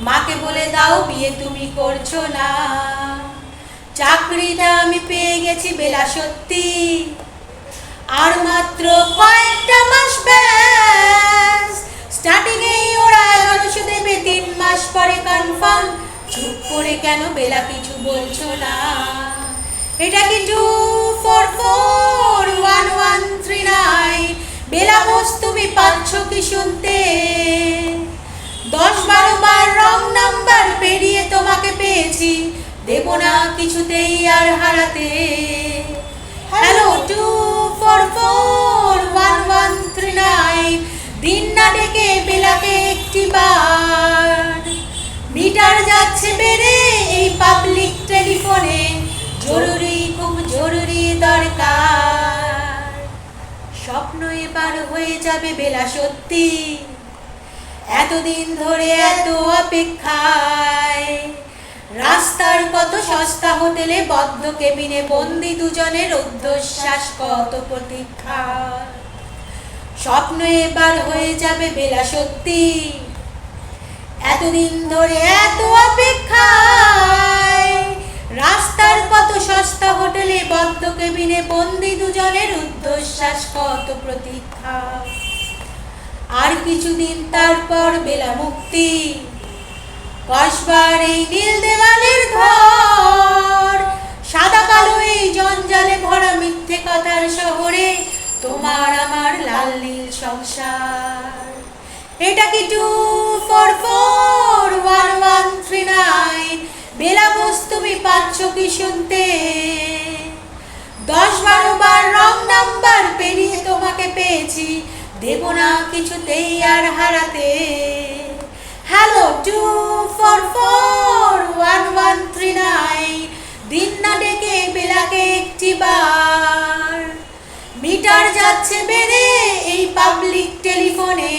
মাকে বলে দাও, বিয়ে তুমি করছ না। চাকরিটা আমি পেয়ে গেছি বেলা সত্যি। আর মাত্র কয়েকটা মাস ব্যাস। স্টার্টিং এই ওরা এগারোশো দেবে তিন মাস পরে কনফার্ম চুপ করে কেন বেলা কিছু বলছো না? এটা কি two four four one one three nine Bela Bose, তুমি পাচ্ছ কি শুনতে? দশ বারো বার রং নাম্বার পেরিয়ে তোমাকে পেয়েছি। দেব না কিছুতেই আর হারাতে। Hello two four four one one three nine দিন না ডেকে বেলাকে একটি বার। মিটার যাচ্ছে বেড়ে এই পাবলিক টেলিফোনে জরুরি, খুব জরুরি দরকার। স্বপ্ন এবার হয়ে যাবে বেলা সত্যি। এতদিন ধরে এত অপেক্ষায়। রাস্তার কত সস্তা হোটেলে বদ্ধ কেবিনে বন্দি দুজনের ঊর্ধ্বশ্বাস কত প্রতীক্ষা। স্বপ্ন এবার হয়ে যাবে বেলা সত্যি। এতদিন ধরে এত অপেক্ষায়। রাস্তার কত সস্তা হোটেলে বদ্ধ কেবিনে বন্দি দুজনের ঊর্ধ্বশ্বাস কত প্রতীক্ষা। আর কিছুদিন তারপর বেলা মুক্তি। কসবার এই নীল দেওয়ালের ঘর, সাদা কালো এই জঞ্জালে ভরা মিথ্যে কথার শহরে, তোমার আমার লাল নীল সংসার। এটা কি two four four one one three nine Bela Bose, তুমি পাচ্ছ কি শুনতে? দশ বারো বার রং নাম্বার পেরিয়ে তোমাকে পেয়েছি। দেব না কিছুতেই আর হারাতে। Hello two four four one one three nine দিন না ডেকে বেলাকে একটি বার। মিটার যাচ্ছে বেড়ে এই পাবলিক টেলিফোনে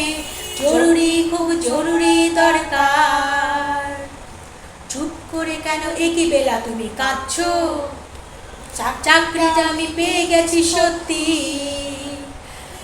জরুরি, খুব জরুরি দরকার। চুপ করে কেন একই বেলা তুমি কাঁদছো? চাকরিটা আমি পেয়ে গেছি সত্যি।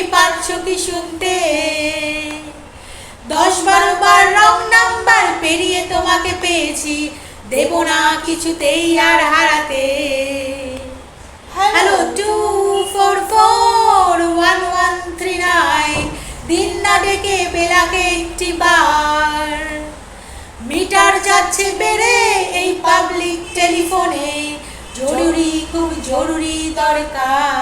তুমি পাচ্ছ কি শুনতে? দশ বারো বার রং নাম্বার পেরিয়ে তোমাকে পেয়েছি, দেব না কিছুতেই আর হারাতে। Hello two four four one one three nine দিন না ডেকে বেলাকে একটি বার। মিটার যাচ্ছে বেড়ে এই পাবলিক টেলিফোনে জরুরি খুব জরুরি দরকার।